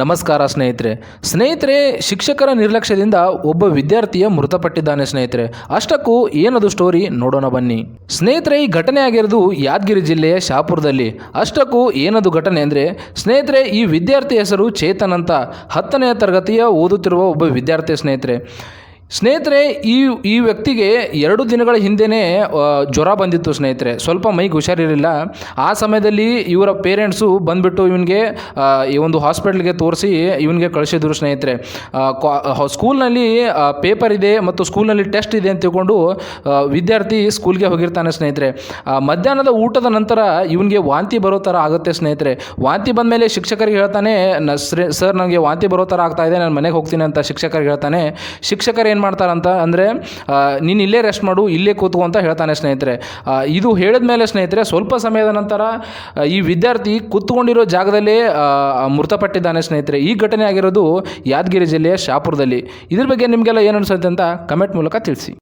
ನಮಸ್ಕಾರ ಸ್ನೇಹಿತರೆ. ಸ್ನೇಹಿತರೆ, ಶಿಕ್ಷಕರ ನಿರ್ಲಕ್ಷ್ಯದಿಂದ ಒಬ್ಬ ವಿದ್ಯಾರ್ಥಿಯ ಮೃತಪಟ್ಟಿದ್ದಾನೆ ಸ್ನೇಹಿತರೆ. ಅಷ್ಟಕ್ಕೂ ಏನದು ಸ್ಟೋರಿ ನೋಡೋಣ ಬನ್ನಿ. ಸ್ನೇಹಿತರೆ, ಈ ಘಟನೆ ಆಗಿರೋದು ಯಾದಗಿರಿ ಜಿಲ್ಲೆಯ ಶಾಪುರದಲ್ಲಿ. ಅಷ್ಟಕ್ಕೂ ಏನದು ಘಟನೆ ಅಂದರೆ, ಸ್ನೇಹಿತರೆ, ಈ ವಿದ್ಯಾರ್ಥಿ ಹೆಸರು ಚೇತನ್ ಅಂತ ಹತ್ತನೆಯ ತರಗತಿಯ ಓದುತ್ತಿರುವ ಒಬ್ಬ ವಿದ್ಯಾರ್ಥಿ ಸ್ನೇಹಿತರೆ. ಸ್ನೇಹಿತರೆ, ಈ ಈ ವ್ಯಕ್ತಿಗೆ ಎರಡು ದಿನಗಳ ಹಿಂದೆಯೇ ಜ್ವರ ಬಂದಿತ್ತು ಸ್ನೇಹಿತರೆ. ಸ್ವಲ್ಪ ಮೈಗೆ ಹುಷಾರಿರಲಿಲ್ಲ. ಆ ಸಮಯದಲ್ಲಿ ಇವರ ಪೇರೆಂಟ್ಸು ಬಂದುಬಿಟ್ಟು ಇವನಿಗೆ ಈ ಒಂದು ಹಾಸ್ಪಿಟ್ಲ್ಗೆ ತೋರಿಸಿ ಇವನಿಗೆ ಕಳಿಸಿದ್ರು ಸ್ನೇಹಿತರೆ. ಸ್ಕೂಲ್ನಲ್ಲಿ ಪೇಪರ್ ಇದೆ ಮತ್ತು ಸ್ಕೂಲ್ನಲ್ಲಿ ಟೆಸ್ಟ್ ಇದೆ ಅಂತ ತಿಳ್ಕೊಂಡು ವಿದ್ಯಾರ್ಥಿ ಸ್ಕೂಲ್ಗೆ ಹೋಗಿರ್ತಾನೆ ಸ್ನೇಹಿತರೆ. ಮಧ್ಯಾಹ್ನದ ಊಟದ ನಂತರ ಇವನಿಗೆ ವಾಂತಿ ಬರೋ ಥರ ಆಗುತ್ತೆ ಸ್ನೇಹಿತರೆ. ವಾಂತಿ ಬಂದ ಮೇಲೆ ಶಿಕ್ಷಕರಿಗೆ ಹೇಳ್ತಾನೆ ಸರ್ ನನಗೆ ವಾಂತಿ ಬರೋ ಥರ ಆಗ್ತಾ ಇದೆ, ನಾನು ಮನೆಗೆ ಹೋಗ್ತೀನಿ ಅಂತ ಶಿಕ್ಷಕರಿಗೆ ಹೇಳ್ತಾನೆ. ಶಿಕ್ಷಕರು ಏನು ಮಾಡ್ತಾರಂತ ಅಂದರೆ ನೀನು ಇಲ್ಲೇ ರೆಸ್ಟ್ ಮಾಡು, ಇಲ್ಲೇ ಕೂತ್ಕೊ ಅಂತ ಹೇಳ್ತಾನೆ ಸ್ನೇಹಿತರೆ. ಇದು ಹೇಳಿದ ಮೇಲೆ ಸ್ನೇಹಿತರೆ, ಸ್ವಲ್ಪ ಸಮಯದ ನಂತರ ಈ ವಿದ್ಯಾರ್ಥಿ ಕೂತ್ಕೊಂಡಿರೋ ಜಾಗದಲ್ಲೇ ಮೃತಪಟ್ಟಿದ್ದಾನೆ ಸ್ನೇಹಿತರೆ. ಈ ಘಟನೆ ಆಗಿರೋದು ಯಾದಗಿರಿ ಜಿಲ್ಲೆಯ ಶಾಪುರದಲ್ಲಿ. ಇದ್ರ ಬಗ್ಗೆ ನಿಮಗೆಲ್ಲ ಏನು ಅನಿಸುತ್ತೆ ಅಂತ ಕಮೆಂಟ್ ಮೂಲಕ ತಿಳಿಸಿ.